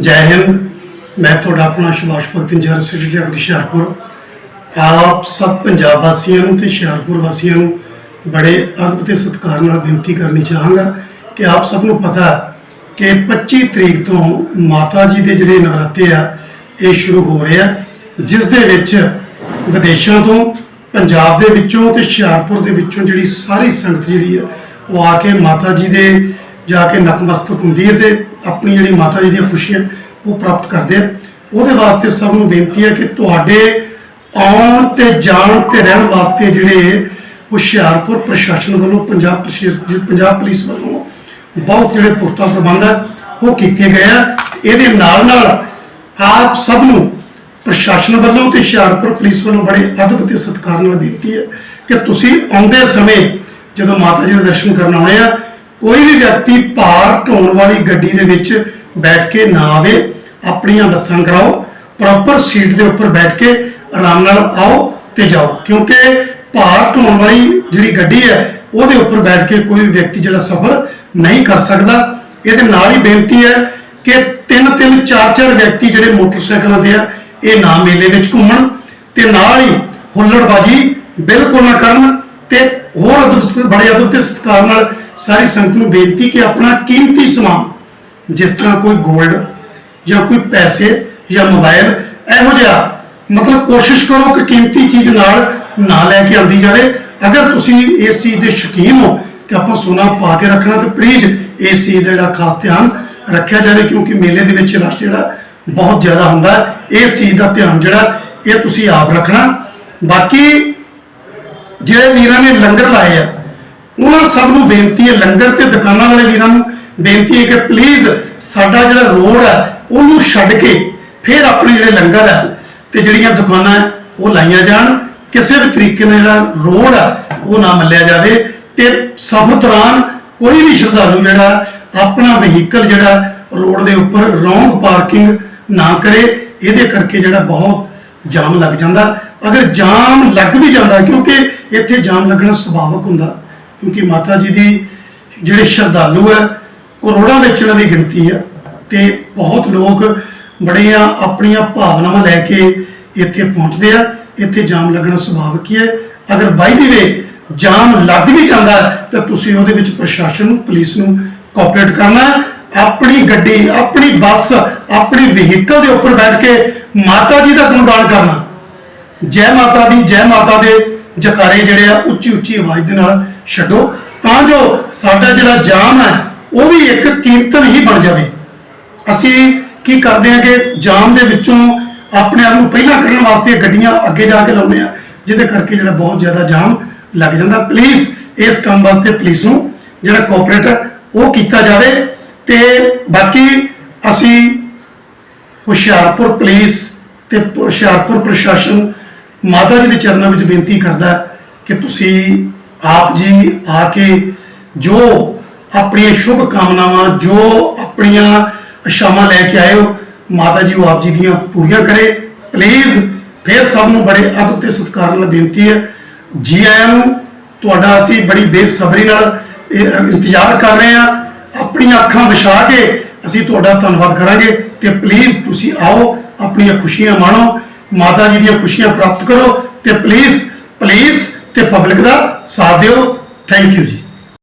ਜੈ ਹਿੰਦ। ਮੈਂ ਤੁਹਾਡਾ ਆਪਣਾ ਸੁਭਾਸ਼ ਭਗਤ ਇੰਜਰ ਆਫ ਹੁਸ਼ਿਆਰਪੁਰ। ਆਪ ਸਭ ਪੰਜਾਬ ਵਾਸੀਆਂ ਨੂੰ ਤੇ ਹੁਸ਼ਿਆਰਪੁਰ ਵਾਸੀਆਂ ਨੂੰ ਬੜੇ ਅਦਬ ਤੇ ਸਤਿਕਾਰ ਨਾਲ ਬੇਨਤੀ ਕਰਨੀ ਚਾਹਾਂਗਾ ਕਿ ਆਪ ਸਭ ਨੂੰ ਪਤਾ ਕਿ 25 ਤਰੀਕ ਤੋਂ ਮਾਤਾ ਜੀ ਦੇ ਜਿਹੜੇ ਨਵਰਾਤੇ ਆ, ਇਹ ਸ਼ੁਰੂ ਹੋ ਰਹੇ ਆ। ਜਿਸ ਦੇ ਵਿੱਚ ਵਿਦੇਸ਼ਾਂ ਤੋਂ, ਪੰਜਾਬ ਦੇ ਵਿੱਚੋਂ ਤੇ ਹੁਸ਼ਿਆਰਪੁਰ ਦੇ ਵਿੱਚੋਂ ਜਿਹੜੀ ਸਾਰੀ ਸੰਗਤ ਜਿਹੜੀ ਆ, ਉਹ ਆ ਕੇ ਮਾਤਾ ਜੀ ਦੇ ਜਾ ਕੇ ਨਤਮਸਤਕ ਹੁੰਦੀ ਹੈ ਤੇ ਆਪਣੀ ਜਿਹੜੀ ਮਾਤਾ ਜੀ ਦੀਆਂ ਖੁਸ਼ੀਆਂ ਉਹ ਪ੍ਰਾਪਤ ਕਰਦੇ ਆ। ਉਹਦੇ ਵਾਸਤੇ ਸਭ ਨੂੰ ਬੇਨਤੀ ਹੈ ਕਿ ਤੁਹਾਡੇ ਆਉਣ ਤੇ ਜਾਣ ਤੇ ਰਹਿਣ ਵਾਸਤੇ ਜਿਹੜੇ ਹੁਸ਼ਿਆਰਪੁਰ ਪ੍ਰਸ਼ਾਸਨ ਵੱਲੋਂ, ਪੰਜਾਬ ਪ੍ਰਸ਼ਾਸਨ ਪੰਜਾਬ ਪੁਲਿਸ ਵੱਲੋਂ ਬਹੁਤ ਜਿਹੜੇ ਪੁਖਤਾ ਪ੍ਰਬੰਧ ਹੈ ਉਹ ਕੀਤੇ ਗਏ ਆ। ਇਹਦੇ ਨਾਲ ਨਾਲ ਆਪ ਸਭ ਨੂੰ ਪ੍ਰਸ਼ਾਸਨ ਵੱਲੋਂ ਤੇ ਹੁਸ਼ਿਆਰਪੁਰ ਪੁਲਿਸ ਵੱਲੋਂ ਬੜੇ ਅਦਬ ਤੇ ਸਤਿਕਾਰ ਨਾਲ ਬੇਨਤੀ ਹੈ ਕਿ ਤੁਸੀਂ ਆਉਂਦੇ ਸਮੇਂ ਜਦੋਂ ਮਾਤਾ ਜੀ ਦੇ ਦਰਸ਼ਨ ਕਰਨ ਆਉਣੇ ਆ ਕੋਈ ਵੀ ਵਿਅਕਤੀ ਭਾਰ ਢੋਣ ਵਾਲੀ ਗੱਡੀ ਦੇ ਵਿੱਚ ਬੈਠ ਕੇ ਨਾ ਆਵੇ, ਆਪਣੀਆਂ ਬੱਸਾਂ ਕਰਾਓ ਪ੍ਰੋਪਰ ਸੀਟ ਦੇ ਉੱਪਰ ਬੈਠ ਕੇ ਆਰਾਮ ਨਾਲ ਆਓ ਤੇ ਜਾਓ। ਕਿਉਂਕਿ ਭਾਰ ਢੋਣ ਵਾਲੀ ਜਿਹੜੀ ਗੱਡੀ ਹੈ, ਉਹਦੇ ਉੱਪਰ ਬੈਠ ਕੇ ਕੋਈ ਵਿਅਕਤੀ ਜਿਹੜਾ ਸਫ਼ਰ ਨਹੀਂ ਕਰ ਸਕਦਾ। ਇਹਦੇ ਨਾਲ ਹੀ ਬੇਨਤੀ ਹੈ ਕਿ ਤਿੰਨ ਤਿੰਨ ਚਾਰ ਚਾਰ ਵਿਅਕਤੀ ਜਿਹੜੇ ਮੋਟਰਸਾਈਕਲਾਂ ਤੇ ਆ, ਇਹ ਨਾ ਮੇਲੇ ਵਿੱਚ ਘੁੰਮਣ ਤੇ ਨਾਲ ਹੀ ਹੁੱਲੜਬਾਜੀ ਬਿਲਕੁਲ ਨਾ ਕਰਨ ਤੇ ਹੋਰ ਅਦਬ ਬੜੇ ਅਦਬ ਤੇ ਸਤਿਕਾਰ ਨਾਲ ਸਾਰੀ ਸੰਗਤ ਨੂੰ ਬੇਨਤੀ ਕਿ ਆਪਣਾ ਕੀਮਤੀ ਸਮਾਨ, ਜਿਸ ਤਰ੍ਹਾਂ ਕੋਈ 골ਡ ਜਾਂ ਕੋਈ ਪੈਸੇ ਜਾਂ ਮੋਬਾਈਲ ਇਹੋ ਜਿਹਾ ਮਤਲਬ ਕੋਸ਼ਿਸ਼ ਕਰੋ ਕਿ ਕੀਮਤੀ ਚੀਜ਼ ਨਾਲ ਨਾ ਲੈ ਕੇ ਆਂਦੀ ਜਾਵੇ। ਅਗਰ ਤੁਸੀਂ ਇਸ ਚੀਜ਼ ਦੇ ਸ਼ੌਕੀਨ ਹੋ ਕਿ ਆਪਾਂ ਸੋਨਾ ਪਾ ਕੇ ਰੱਖਣਾ, ਤੇ ਪਲੀਜ਼ ਇਸ ਚੀਜ਼ ਦਾ ਜਿਹੜਾ ਖਾਸ ਧਿਆਨ ਰੱਖਿਆ ਜਾਵੇ, ਕਿਉਂਕਿ ਮੇਲੇ ਦੇ ਵਿੱਚ ਰਸ਼ ਜਿਹੜਾ ਬਹੁਤ ਜ਼ਿਆਦਾ ਹੁੰਦਾ। ਇਸ ਚੀਜ਼ ਦਾ ਧਿਆਨ ਜਿਹੜਾ, ਇਹ ਤੁਸੀਂ ਆਪ ਰੱਖਣਾ। ਬਾਕੀ, ਜਿਹੜੇ ਵੀਰਾਂ ਨੇ ਲੰਗਰ ਲਾਏ ਆ ਉਹਨਾਂ ਸਭ ਨੂੰ ਬੇਨਤੀ ਹੈ, ਲੰਗਰ ਤੇ ਦੁਕਾਨਾਂ ਵਾਲੇ ਵੀਰਾਂ ਨੂੰ ਬੇਨਤੀ ਹੈ ਕਿ ਪਲੀਜ਼ ਸਾਡਾ ਜਿਹੜਾ ਰੋਡ ਹੈ, ਉਹਨੂੰ ਛੱਡ ਕੇ ਫਿਰ ਆਪਣੇ ਜਿਹੜੇ ਲੰਗਰ ਹੈ ਤੇ ਜਿਹੜੀਆਂ ਦੁਕਾਨਾਂ ਹੈ, ਉਹ ਲਾਈਆਂ ਜਾਣ। ਕਿਸੇ ਵੀ ਤਰੀਕੇ ਨਾਲ ਜਿਹੜਾ ਰੋਡ ਹੈ, ਉਹ ਨਾ ਮੱਲਿਆ ਜਾਵੇ ਤੇ ਸਫ਼ਰ ਦੌਰਾਨ ਕੋਈ ਵੀ ਸ਼ਰਧਾਲੂ ਜਿਹੜਾ ਆਪਣਾ ਵਹੀਕਲ ਜਿਹੜਾ ਰੋਡ ਦੇ ਉੱਪਰ ਰੌਂਗ ਪਾਰਕਿੰਗ ਨਾ ਕਰੇ, ਇਹਦੇ ਕਰਕੇ ਜਿਹੜਾ ਬਹੁਤ ਜਾਮ ਲੱਗ ਜਾਂਦਾ। ਅਗਰ ਜਾਮ ਲੱਗ ਵੀ ਜਾਂਦਾ, ਕਿਉਂਕਿ ਇੱਥੇ ਜਾਮ ਲੱਗਣਾ ਸੁਭਾਵਿਕ ਹੁੰਦਾ। ਕਿਉਂਕਿ ਮਾਤਾ ਜੀ ਦੀ ਜਿਹੜੇ ਸ਼ਰਧਾਲੂ ਹੈ ਕਰੋੜਾਂ ਵਿੱਚ ਇਹਨਾਂ ਦੀ ਗਿਣਤੀ ਹੈ ਤੇ ਬਹੁਤ ਲੋਕ ਬੜੀਆਂ ਆਪਣੀਆਂ ਭਾਵਨਾਵਾਂ ਲੈ ਕੇ ਇੱਥੇ ਪਹੁੰਚਦੇ ਆ, ਇੱਥੇ ਜਾਮ ਲੱਗਣਾ ਸੁਭਾਵਿਕ ਹੀ ਹੈ। ਅਗਰ ਬਾਈ ਦੀ ਵੇ ਜਾਮ ਲੱਗ ਵੀ ਜਾਂਦਾ ਤਾਂ ਤੁਸੀਂ ਉਹਦੇ ਵਿੱਚ ਪ੍ਰਸ਼ਾਸਨ ਨੂੰ, ਪੁਲਿਸ ਨੂੰ ਕੋਆਪਰੇਟ ਕਰਨਾ ਆਪਣੀ ਗੱਡੀ, ਆਪਣੀ ਬੱਸ, ਆਪਣੀ ਵਹੀਕਲ ਦੇ ਉੱਪਰ ਬੈਠ ਕੇ ਮਾਤਾ ਜੀ ਦਾ ਗੁਣਗਾਨ ਕਰਨਾ। ਜੈ ਮਾਤਾ ਦੀ, ਜੈ ਮਾਤਾ ਦੇ ਜਕਾਰੇ ਜਿਹੜੇ ਆ ਉੱਚੀ ਉੱਚੀ ਆਵਾਜ਼ ਦੇ ਨਾਲ ਛੱਡੋ, ਤਾਂ ਜੋ ਸਾਡਾ ਜਿਹੜਾ ਜਾਮ ਹੈ, ਉਹ ਵੀ ਇੱਕ ਕੀਰਤਨ ਹੀ ਬਣ ਜਾਵੇ। ਅਸੀਂ ਕੀ ਕਰਦੇ ਹਾਂ ਕਿ ਜਾਮ ਦੇ ਵਿੱਚੋਂ ਆਪਣੇ ਆਪ ਨੂੰ ਪਹਿਲਾਂ ਕੱਢਣ ਵਾਸਤੇ ਗੱਡੀਆਂ ਅੱਗੇ ਜਾ ਕੇ ਲਾਉਂਦੇ ਆ ਜਿਹਦੇ ਕਰਕੇ ਜਿਹੜਾ ਬਹੁਤ ਜ਼ਿਆਦਾ ਜਾਮ ਲੱਗ ਜਾਂਦਾ। ਪਲੀਜ਼ ਇਸ ਕੰਮ ਵਾਸਤੇ ਪੁਲਿਸ ਨੂੰ ਜਿਹੜਾ ਕੋਆਪਰੇਟ ਉਹ ਕੀਤਾ ਜਾਵੇ। ਤੇ ਬਾਕੀ ਅਸੀਂ ਹੁਸ਼ਿਆਰਪੁਰ ਪੁਲਿਸ ਤੇ ਹੁਸ਼ਿਆਰਪੁਰ ਪ੍ਰਸ਼ਾਸਨ ਮਾਤਾ ਜੀ ਦੇ ਚਰਨਾਂ ਵਿੱਚ ਬੇਨਤੀ ਕਰਦਾ ਕਿ ਤੁਸੀਂ ਆਪ ਜੀ ਆ ਕੇ ਜੋ ਆਪਣੀਆਂ ਸ਼ੁਭ ਕਾਮਨਾਵਾਂ, ਜੋ ਆਪਣੀਆਂ ਇਛਾਵਾਂ ਲੈ ਕੇ ਆਏ ਹੋ, ਮਾਤਾ ਜੀ ਉਹ ਆਪ ਜੀ ਦੀਆਂ ਪੂਰੀਆਂ ਕਰੇ। ਪਲੀਜ਼ ਫਿਰ ਸਭ ਨੂੰ ਬੜੇ ਅਦਬ ਤੇ ਸਤਿਕਾਰ ਨਾਲ ਬੇਨਤੀ ਹੈ। ਜੀ ਆਇਆਂ ਨੂੰ ਤੁਹਾਡਾ ਅਸੀਂ ਬੜੀ ਬੇਸਬਰੀ ਨਾਲ ਇੰਤਜ਼ਾਰ ਕਰ ਰਹੇ ਹਾਂ। ਆਪਣੀਆਂ ਅੱਖਾਂ ਵਿਛਾ ਕੇ ਅਸੀਂ ਤੁਹਾਡਾ ਧੰਨਵਾਦ ਕਰਾਂਗੇ ਤੇ ਪਲੀਜ਼ ਤੁਸੀਂ ਆਓ, ਆਪਣੀਆਂ ਖੁਸ਼ੀਆਂ ਮਾਣੋ, ਮਾਤਾ ਜੀ ਦੀਆਂ ਖੁਸ਼ੀਆਂ ਪ੍ਰਾਪਤ ਕਰੋ ਤੇ ਪਲੀਜ਼ ਪਲੀਜ਼ ਤੇ ਪਬਲਿਕ ਦਾ ਸਾਥ ਦਿਓ। ਥੈਂਕ ਯੂ ਜੀ।